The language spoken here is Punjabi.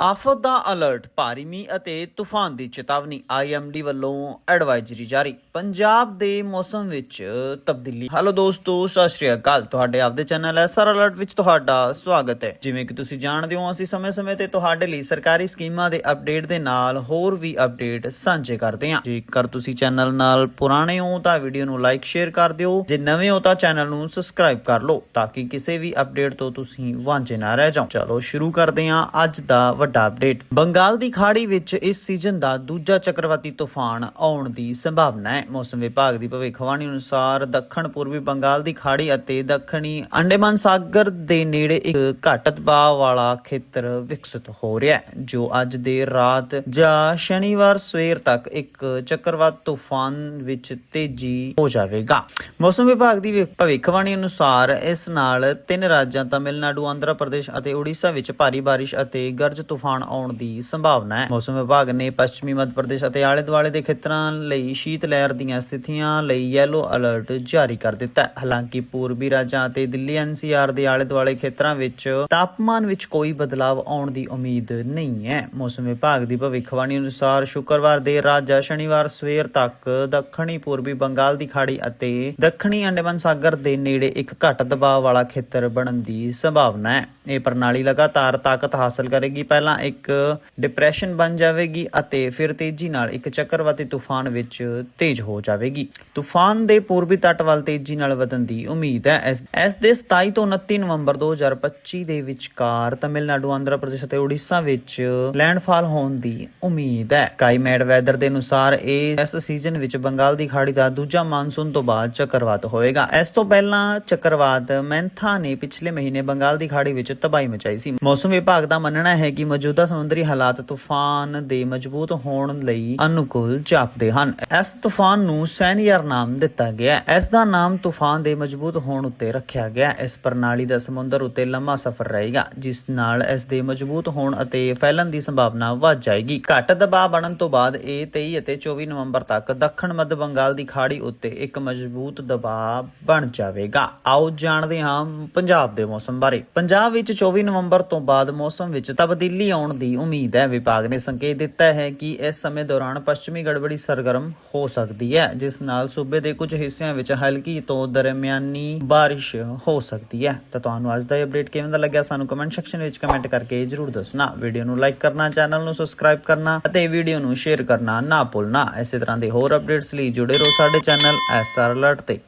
ਆਫਤ ਦਾ ਅਲਰਟ, ਭਾਰੀ ਮੀਂਹ ਅਤੇ ਤੂਫਾਨ ਦੀ ਚੇਤਾਵਨੀ ਆਈਐਮਡੀ ਵੱਲੋਂ ਐਡਵਾਈਜ਼ਰੀ ਜਾਰੀ। ਪੰਜਾਬ ਦੇ ਮੌਸਮ ਵਿੱਚ ਤਬਦੀਲੀ। ਹੈਲੋ ਦੋਸਤੋ, ਸਤਿ ਸ਼੍ਰੀ ਅਕਾਲ। ਤੁਹਾਡੇ ਆਪਦੇ ਚੈਨਲ ਐਸਆਰ ਅਲਰਟ ਵਿੱਚ ਤੁਹਾਡਾ ਸਵਾਗਤ ਹੈ। ਜਿਵੇਂ ਕਿ ਤੁਸੀਂ ਜਾਣਦੇ ਹੋ, ਅਸੀਂ ਸਮੇਂ-ਸਮੇਂ ਤੇ ਤੁਹਾਡੇ ਲਈ ਸਰਕਾਰੀ ਸਕੀਮਾਂ ਦੇ ਅਪਡੇਟ ਦੇ ਨਾਲ ਹੋਰ ਵੀ ਅਪਡੇਟ ਸਾਂਝੇ ਕਰਦੇ ਹਾਂ। ਜੇਕਰ ਤੁਸੀਂ ਚੈਨਲ ਨਾਲ ਪੁਰਾਣੇ ਹੋ, ਤਾਂ ਵੀਡੀਓ ਨੂੰ ਲਾਈਕ, ਸ਼ੇਅਰ ਕਰ ਦਿਓ। ਜੇ ਨਵੇਂ ਹੋ, ਤਾਂ ਚੈਨਲ ਨੂੰ ਸਬਸਕ੍ਰਾਈਬ ਕਰ ਲਓ, ਤਾਂ ਕਿ ਕਿਸੇ ਵੀ ਅਪਡੇਟ ਤੋਂ ਤੁਸੀਂ ਵਾਂਝੇ ਨਾ ਰਹਿ ਜਾਓ। ਚਲੋ, ਸ਼ੁਰੂ ਕਰਦੇ ਹਾਂ ਅੱਜ ਦਾ ਵੱਡਾ ਅਪਡੇਟ। ਬੰਗਾਲ ਦੀ ਖਾੜੀ ਵਿੱਚ ਇਸ ਸੀਜ਼ਨ ਦਾ ਦੂਜਾ ਚੱਕਰਵਾਤੀ ਤੂਫਾਨ ਆਉਣ ਦੀ ਸੰਭਾਵਨਾ ਹੈ। ਮੌਸਮ ਵਿਭਾਗ ਦੀ ਭਵਿੱਖਬਾਣੀ ਅਨੁਸਾਰ ਦੱਖਣ ਪੂਰਬੀ ਬੰਗਾਲ ਦੀ ਖਾੜੀ ਅਤੇ ਦੱਖਣੀ ਅੰਡੇਮਾਨ ਸਾਗਰ ਦੇ ਨੇੜੇ ਇੱਕ ਘੱਟ ਦਬਾਅ ਵਾਲਾ ਖੇਤਰ ਵਿਕਸਿਤ ਹੋ ਰਿਹਾ ਹੈ, ਜੋ ਅੱਜ ਦੇਰ ਰਾਤ ਜਾਂ ਸ਼ਨੀਵਾਰ ਸਵੇਰ ਤੱਕ ਇੱਕ ਚੱਕਰਵਾਤ ਤੂਫਾਨ ਵਿੱਚ ਤੇਜ਼ੀ ਹੋ ਜਾਵੇਗਾ। ਮੌਸਮ ਵਿਭਾਗ ਦੀ ਭਵਿੱਖਬਾਣੀ ਅਨੁਸਾਰ ਇਸ ਨਾਲ ਤਿੰਨ ਰਾਜਾਂ ਤਮਿਲਨਾਡੂ, ਆਂਧਰਾ ਪ੍ਰਦੇਸ਼ ਅਤੇ ਉੜੀਸਾ ਵਿੱਚ ਭਾਰੀ ਬਾਰਿਸ਼ ਅਤੇ ਗਰਜ ਤੂਫਾਨ ਆਉਣ ਦੀ ਸੰਭਾਵਨਾ ਹੈ। ਮੌਸਮ ਵਿਭਾਗ ਨੇ ਪੱਛਮੀ ਮੱਧ ਪ੍ਰਦੇਸ਼ ਅਤੇ ਆਲੇ ਦੁਆਲੇ ਦੇ ਖੇਤਰਾਂ ਲਈ ਸ਼ੀਤ ਲਹਿਰ ਦੀਆਂ ਸਥਿਤੀਆਂ ਲਈ ਯੈਲੋ ਅਲਰਟ ਜਾਰੀ ਕਰ ਦਿੱਤਾ ਹੈ। ਹਾਲਾਂਕਿ ਪੂਰਬੀ ਰਾਜਾਂ ਅਤੇ ਦਿੱਲੀ ਐਨਸੀਆਰ ਦੇ ਆਲੇ ਦੁਆਲੇ ਖੇਤਰਾਂ ਵਿੱਚ ਤਾਪਮਾਨ ਵਿੱਚ ਕੋਈ ਬਦਲਾਅ ਆਉਣ ਦੀ ਉਮੀਦ ਨਹੀਂ ਹੈ। ਮੌਸਮ ਵਿਭਾਗ ਦੀ ਭਵਿੱਖਬਾਣੀ ਅਨੁਸਾਰ ਸ਼ੁੱਕਰਵਾਰ ਦੇਰ ਰਾਤ ਜਾਂ ਸ਼ਨੀਵਾਰ ਸਵੇਰ ਤੱਕ ਦੱਖਣੀ, ਪੂਰਬੀ ਬੰਗਾਲ ਦੀ ਖਾੜੀ ਅਤੇ ਦੱਖਣੀ ਅੰਡੇਮਾਨ ਸਾਗਰ ਦੇ ਨੇੜੇ ਇੱਕ ਘੱਟ ਦਬਾਅ ਵਾਲਾ ਖੇਤਰ ਬਣਨ ਦੀ ਸੰਭਾਵਨਾ ਹੈ। ਇਹ ਪ੍ਰਣਾਲੀ ਲਗਾਤਾਰ ਤਾਕਤ ਹਾਸਲ ਕਰੇਗੀ। ਪਹਿਲਾਂ ਇੱਕ ਡਿਪਰੈਸ਼ਨ ਬਣ ਜਾਵੇਗੀ ਅਤੇ ਫਿਰ ਤੇਜ਼ੀ ਨਾਲ ਇੱਕ ਚੱਕਰਵਾਤੀ ਤੂਫਾਨ ਵਿੱਚ ਤੇਜ਼ ਹੋ ਜਾਵੇਗੀ। ਤੂਫਾਨ ਦੇ ਪੂਰਬੀ ਤੱਟ ਵੱਲ ਤੇਜ਼ੀ ਨਾਲ ਵਧਣ ਦੀ ਉਮੀਦ ਹੈ। ਇਸ ਇਸ ਦੇ 27 ਤੋਂ 29 ਨਵੰਬਰ 2025 ਦੇ ਵਿਚਕਾਰ ਤਮਿਲਨਾਡੂ, ਆਂਧਰਾ ਪ੍ਰਦੇਸ਼ ਅਤੇ ਉੜੀਸਾ ਵਿੱਚ ਲੈਂਡਫਾਲ ਹੋਣ ਦੀ ਉਮੀਦ ਹੈ। ਕਾਈਮੈਡ ਵੈਦਰ ਦੇ ਅਨੁਸਾਰ ਇਹ ਇਸ ਸੀਜ਼ਨ ਵਿੱਚ ਬੰਗਾਲ ਦੀ ਖਾੜੀ ਦਾ ਦੂਜਾ ਮਾਨਸੂਨ ਤੋਂ ਬਾਅਦ ਚੱਕਰਵਾਤ ਹੋਏਗਾ। ਇਸ ਤੋਂ ਪਹਿਲਾਂ ਚੱਕਰਵਾਤ ਮੈਂਥਾ ਨੇ ਪਿਛਲੇ ਮਹੀਨੇ ਬੰਗਾਲ ਦੀ ਖਾੜੀ ਵਿੱਚ ਤਬਾਹੀ ਮਚਾਈ ਸੀ। ਮੌਸਮ ਵਿਭਾਗ ਦਾ ਮੰਨਣਾ ਹੈ ਕਿ ਮੌਜੂਦਾ ਸਮੁੰਦਰੀ ਹਾਲਾਤ ਤੂਫਾਨ ਦੇ ਮਜ਼ਬੂਤ ਹੋਣ ਲਈ ਅਨੁਕੂਲ ਜਾਪਦੇ ਹਨ। ਇਸ ਤੂਫਾਨ ਨੂੰ ਸੈਨੀਅਰ ਨਾਮ ਦਿੱਤਾ ਗਿਆ ਇਸ ਦਾ ਨਾਮ ਤੂਫਾਨ ਦੇ ਮਜ਼ਬੂਤ ਹੋਣ ਉੱਤੇ ਰੱਖਿਆ ਗਿਆ ਇਸ ਪ੍ਰਣਾਲੀ ਦਾ ਸਮੁੰਦਰ ਉੱਤੇ ਲੰਮਾ ਸਫ਼ਰ ਰਹੇਗਾ, ਜਿਸ ਨਾਲ ਇਸ ਦੇ ਮਜ਼ਬੂਤ ਹੋਣ ਅਤੇ ਫੈਲਣ ਦੀ ਸੰਭਾਵਨਾ ਵੱਧ ਜਾਏਗੀ। ਘੱਟ ਦਬਾਅ ਬਣਨ ਤੋਂ ਬਾਅਦ ਇਹ 23 ਅਤੇ 24 ਨਵੰਬਰ ਤੱਕ ਦੱਖਣ ਮੱਧ ਬੰਗਾਲ ਦੀ ਖਾੜੀ ਉੱਤੇ ਇੱਕ ਮਜ਼ਬੂਤ ਦਬਾਅ ਬਣ ਜਾਵੇਗਾ। ਆਓ ਜਾਣਦੇ ਹਾਂ ਪੰਜਾਬ ਦੇ ਮੌਸਮ ਬਾਰੇ। ਪੰਜਾਬ ਵਿੱਚ 24 ਨਵੰਬਰ ਤੋਂ ਬਾਅਦ ਮੌਸਮ ਵਿੱਚ ਤਬਦੀਲੀ ਤਬਦੀਲੀ ਆਉਣ ਦੀ ਉਮੀਦ ਹੈ। ਵਿਭਾਗ ਨੇ ਸੰਕੇਤ ਦਿੱਤਾ ਹੈ ਕਿ ਇਸ ਸਮੇਂ ਦੌਰਾਨ ਪੱਛਮੀ ਗੜਬੜੀ ਸਰਗਰਮ ਹੋ ਸਕਦੀ ਹੈ, ਜਿਸ ਨਾਲ ਸੂਬੇ ਦੇ ਕੁਝ ਹਿੱਸਿਆਂ ਵਿੱਚ ਹਲਕੀ ਤੋਂ ਦਰਮਿਆਨੀ ਬਾਰਿਸ਼ ਹੋ ਸਕਦੀ ਹੈ। ਤਾਂ ਤੁਹਾਨੂੰ ਅੱਜ ਦਾ ਇਹ ਅਪਡੇਟ ਕਿਵੇਂ ਦਾ ਲੱਗਿਆ, ਸਾਨੂੰ ਕਮੈਂਟ ਸੈਕਸ਼ਨ ਵਿੱਚ ਕਮੈਂਟ ਕਰਕੇ ਜਰੂਰ ਦੱਸਣਾ। ਵੀਡੀਓ ਨੂੰ ਲਾਈਕ ਕਰਨਾ ਚੈਨਲ ਨੂੰ ਸਬਸਕ੍ਰਾਈਬ ਕਰਨਾ ਅਤੇ ਵੀਡੀਓ ਨੂੰ ਸ਼ੇਅਰ ਕਰਨਾ ਨਾ ਭੁੱਲਣਾ। ਇਸੇ ਤਰ੍ਹਾਂ ਦੇ ਹੋਰ ਅਪਡੇਟਸ ਲਈ ਜੁੜੇ ਰਹੋ ਸਾਡੇ ਚੈਨਲ ਐਸਆਰ ਅਲਰਟ ਤੇ।